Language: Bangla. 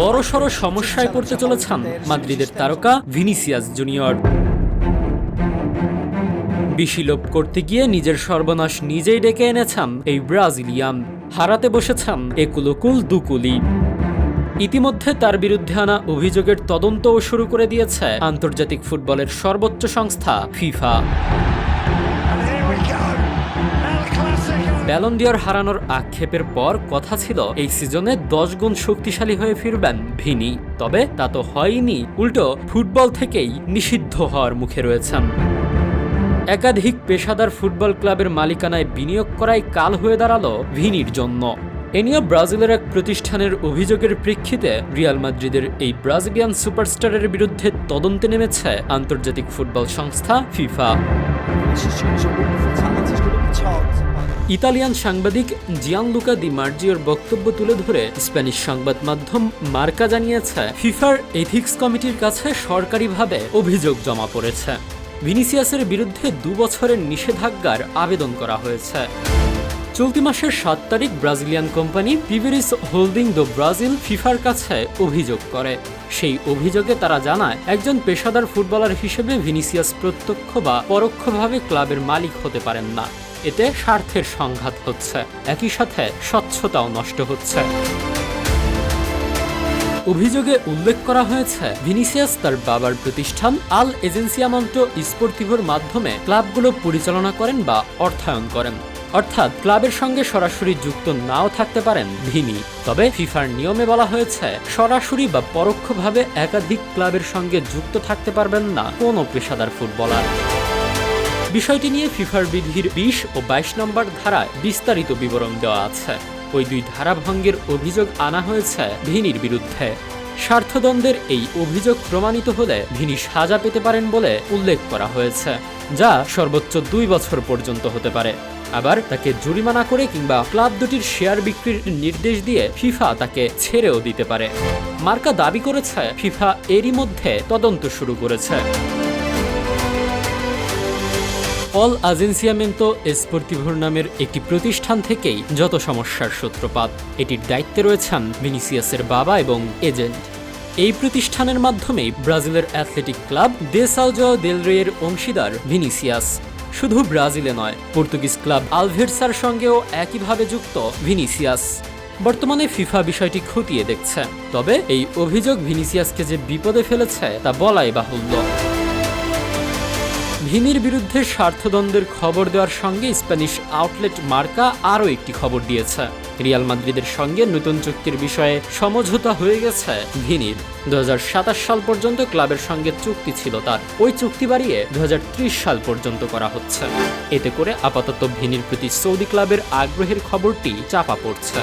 বড়সড় সমস্যায় পড়তে চলেছেন মাদ্রিদের তারকা ভিনিসিয়াস জুনিয়র। বেশি লোভ করতে গিয়ে নিজের সর্বনাশ নিজেই ডেকে এনেছেন এই ব্রাজিলিয়ান। হারাতে বসেছেন একুলকুল দুকুলি। ইতিমধ্যে তার বিরুদ্ধে আনা অভিযোগের তদন্তও শুরু করে দিয়েছে আন্তর্জাতিক ফুটবলের সর্বোচ্চ সংস্থা ফিফা। ব্যালন্ডিয়র হারানোর আক্ষেপের পর কথা ছিল, এই সিজনে দশ গুণ শক্তিশালী হয়ে ফিরবেন ভিনি। তবে তা তো হয়নি, উল্টো ফুটবল থেকেই নিষিদ্ধ হওয়ার মুখে রয়েছেন। একাধিক পেশাদার ফুটবল ক্লাবের মালিকানায় বিনিয়োগ করাই কাল হয়ে দাঁড়াল ভিনির জন্য। এ নিয়ে ব্রাজিলের এক প্রতিষ্ঠানের অভিযোগের প্রেক্ষিতে রিয়াল মাদ্রিদের এই ব্রাজিলিয়ান সুপারস্টারের বিরুদ্ধে তদন্তে নেমেছে আন্তর্জাতিক ফুটবল সংস্থা ফিফা। ইতালিয়ান সাংবাদিক জিয়ানলুকা দি মার্জিওর বক্তব্য তুলে ধরে স্প্যানিশ সংবাদ মাধ্যম মার্কা জানিয়েছে, ফিফার এথিক্স কমিটির কাছে সরকারিভাবে অভিযোগ জমা পড়েছে। ভিনিসিয়াসের বিরুদ্ধে দু বছরের নিষেধাজ্ঞার আবেদন করা হয়েছে। চলতি মাসের সাত তারিখ ব্রাজিলিয়ান কোম্পানি পিভেরিস হোল্ডিং দ্য ব্রাজিল ফিফার কাছে অভিযোগ করে। সেই অভিযোগে তারা জানায়, একজন পেশাদার ফুটবলার হিসেবে ভিনিসিয়াস প্রত্যক্ষ বা পরোক্ষভাবে ক্লাবের মালিক হতে পারেন না। এতে স্বার্থের সংঘাত হচ্ছে। একই সাথে স্বচ্ছতাও নষ্ট হচ্ছে। অভিযোগে উল্লেখ করা হয়েছে, ভিনিসিয়াস তার বাবার প্রতিষ্ঠান আল এজেন্সিয়ামন্টো স্পোর্টিভোর মাধ্যমে ক্লাবগুলো পরিচালনা করেন বা অর্থায়ন করেন। অর্থাৎ ক্লাবের সঙ্গে সরাসরি যুক্ত নাও থাকতে পারেন ভিনি। তবে ফিফার নিয়মে বলা হয়েছে, সরাসরি বা পরোক্ষভাবে একাধিক ক্লাবের সঙ্গে যুক্ত থাকতে পারবেন না কোনো পেশাদার ফুটবলার। বিষয়টি নিয়ে ফিফার বিধির বিশ ও বাইশ নম্বর ধারায় বিস্তারিত বিবরণ দেওয়া আছে। ওই দুই ধারা ভঙ্গের অভিযোগ আনা হয়েছে ভিনির বিরুদ্ধে। স্বার্থদ্বন্দ্বের এই অভিযোগ প্রমাণিত হলে ভিনি সাজা পেতে পারেন বলে উল্লেখ করা হয়েছে, যা সর্বোচ্চ দুই বছর পর্যন্ত হতে পারে। আবার তাকে জরিমানা করে কিংবা ক্লাব দুটির শেয়ার বিক্রির নির্দেশ দিয়ে ফিফা তাকে ছেড়েও দিতে পারে। মার্কা দাবি করেছে, ফিফা এরই মধ্যে তদন্ত শুরু করেছে। অল আগেন্সিয়ামেন্তো এসপোর্তিভোর নামের একটি প্রতিষ্ঠান থেকেই যত সমস্যার সূত্রপাত, এটির দায়িত্বে রয়েছেন ভিনিসিয়াসের বাবা এবং এজেন্ট। এই প্রতিষ্ঠানের মাধ্যমেই ব্রাজিলের অ্যাথলেটিক ক্লাব দে দেসাউজো দেলরের অংশীদার ভিনিসিয়াস। শুধু ব্রাজিলে নয়, পর্তুগিজ ক্লাব আলভেরসার সঙ্গেও একইভাবে যুক্ত ভিনিসিয়াস। বর্তমানে ফিফা বিষয়টি খতিয়ে দেখছে, তবে এই অভিযোগ ভিনিসিয়াসকে যে বিপদে ফেলেছে তা বলাই বাহুল্য। ভিনির বিরুদ্ধে স্বার্থদ্বন্দ্বের খবর দেওয়ার সঙ্গে স্প্যানিশ আউটলেট মার্কা আরও একটি খবর দিয়েছে। রিয়াল মাদ্রিদের সঙ্গে নতুন চুক্তির বিষয়ে সমঝোতা হয়ে গেছে ভিনির দু হাজার সাতাশ সাল পর্যন্ত ক্লাবের সঙ্গে চুক্তি ছিল তার। ওই চুক্তি বাড়িয়ে দু হাজার ত্রিশ সাল পর্যন্ত করা হচ্ছে। এতে করে আপাতত ভিনির প্রতি সৌদি ক্লাবের আগ্রহের খবরটি চাপা পড়ছে।